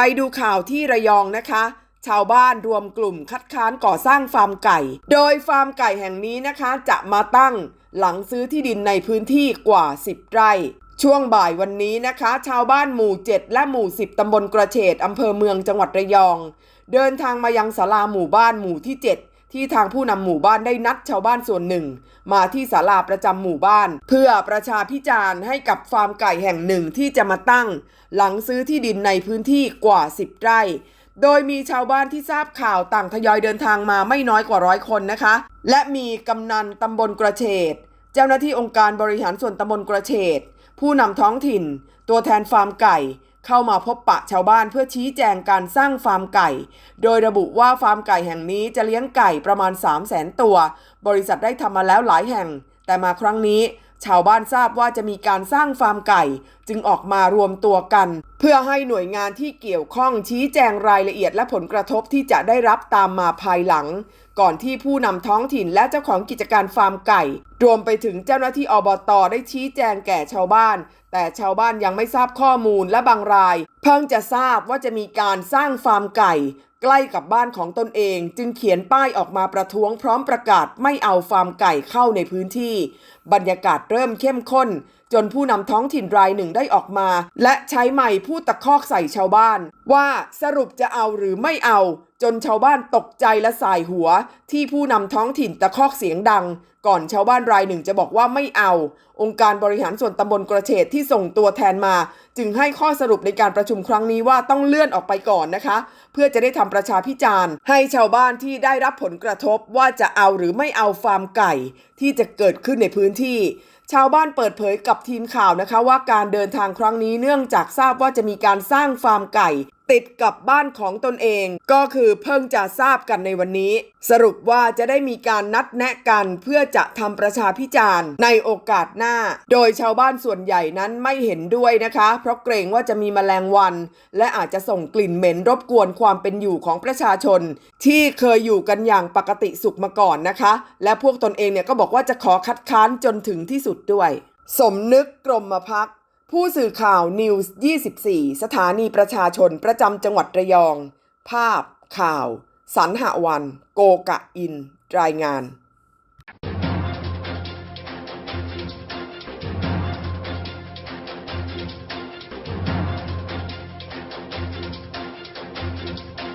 ไปดูข่าวที่ระยองนะคะ ชาวบ้านรวมกลุ่มคัดค้านก่อสร้างฟาร์มไก่ โดยฟาร์มไก่แห่งนี้นะคะจะมาตั้งหลังซื้อที่ดินในพื้นที่กว่า 10 ไร่ ช่วงบ่ายวันนี้นะคะ ชาวบ้านหมู่ 7 และหมู่ 10 ตำบลกระเฉดอำเภอเมืองจังหวัดระยอง เดินทางมายังศาลาหมู่บ้านหมู่ที่ 7 ที่ทางผู้นำหมู่บ้านได้นัดชาวบ้านส่วนหนึ่ง มาที่ศาลาประจำหมู่บ้าน เพื่อประชาพิจารณ์ให้กับฟาร์มไก่แห่งหนึ่งที่จะมาตั้ง หลังซื้อที่ดินในพื้นที่กว่า 10 ไร่ โดยมีชาวบ้านที่ทราบข่าวต่างทยอยเดินทางมาไม่น้อยกว่าร้อยคนนะคะ และมีกำนันตำบลกระเฉดเจ้าหน้าที่องค์การบริหารส่วนตำบลกระเฉดผู้นำท้องถิ่น ตัวแทนฟาร์มไก่ เข้ามาพบปะชาวบ้านเพื่อชี้แจงการสร้างฟาร์มไก่ โดยระบุว่าฟาร์มไก่แห่งนี้จะเลี้ยงไก่ประมาณ 3 0 0แสนตัว บริษัทได้ทำมาแล้วหลายแห่ง แต่มาครั้งนี้ ชาวบ้านทราบว่าจะมีการสร้างฟาร์มไก่ จึงออกมารวมตัวกัน เพื่อให้หน่วยงานที่เกี่ยวข้องชี้แจงรายละเอียดและผลกระทบที่จะได้รับตามมาภายหลัง ก่อนที่ผู้นำท้องถิ่นและเจ้าของกิจการฟาร์มไก่ รวมไปถึงเจ้าหน้าที่อบตได้ชี้แจงแก่ชาวบ้าน แต่ชาวบ้านยังไม่ทราบข้อมูลและบางราย เพิ่งจะทราบว่าจะมีการสร้างฟาร์มไก่ ใกล้กับบ้านของตนเองจึงเขียนป้ายออกมาประท้วงพร้อมประกาศไม่เอาฟาร์มไก่เข้าในพื้นที่ บรรยากาศเริ่มเข้มข้น จนผู้นำท้องถิ่นรายหนึ่งได้ออกมา และใช้ไม้พูดตะคอกใส่ชาวบ้าน ว่าสรุปจะเอาหรือไม่เอา จนชาวบ้านตกใจและสายหัว ที่ผู้นำท้องถิ่นตะคอกเสียงดัง ก่อนชาวบ้านรายหนึ่งจะบอกว่าไม่เอา องค์การบริหารส่วนตำบลกระเฉดที่ส่งตัวแทนมา จึงให้ข้อสรุปในการประชุมครั้งนี้ว่าต้องเลื่อนออกไปก่อนนะคะ เพื่อจะได้ทำประชาพิจารณ์ ให้ชาวบ้านที่ได้รับผลกระทบว่าจะเอาหรือไม่เอาฟาร์มไก่ ที่จะเกิดขึ้นในพื้นที่ชาวบ้านเปิดเผยกับทีมข่าวนะคะว่าการเดินทางครั้งนี้เนื่องจากทราบว่าจะมีการสร้างฟาร์มไก่ ติดกับบ้านของตนเอง ก็คือเพิ่งจะทราบกันในวันนี้ สรุปว่าจะได้มีการนัดแนะกันเพื่อจะทำประชาพิจารณ์ในโอกาสหน้า โดยชาวบ้านส่วนใหญ่นั้นไม่เห็นด้วยนะคะ เพราะเกรงว่าจะมีแมลงวัน และอาจจะส่งกลิ่นเหม็นรบกวนความเป็นอยู่ของประชาชน ที่เคยอยู่กันอย่างปกติสุขมาก่อนนะคะ และพวกตนเองเนี่ยก็บอกว่าจะขอคัดค้านจนถึงที่สุดด้วย สมนึกกรมพัก ผู้สื่อข่าวนิวส์24 สถานีประชาชนประจำจังหวัดระยอง ภาพ ข่าวสันหวัน โกกะอิน รายงาน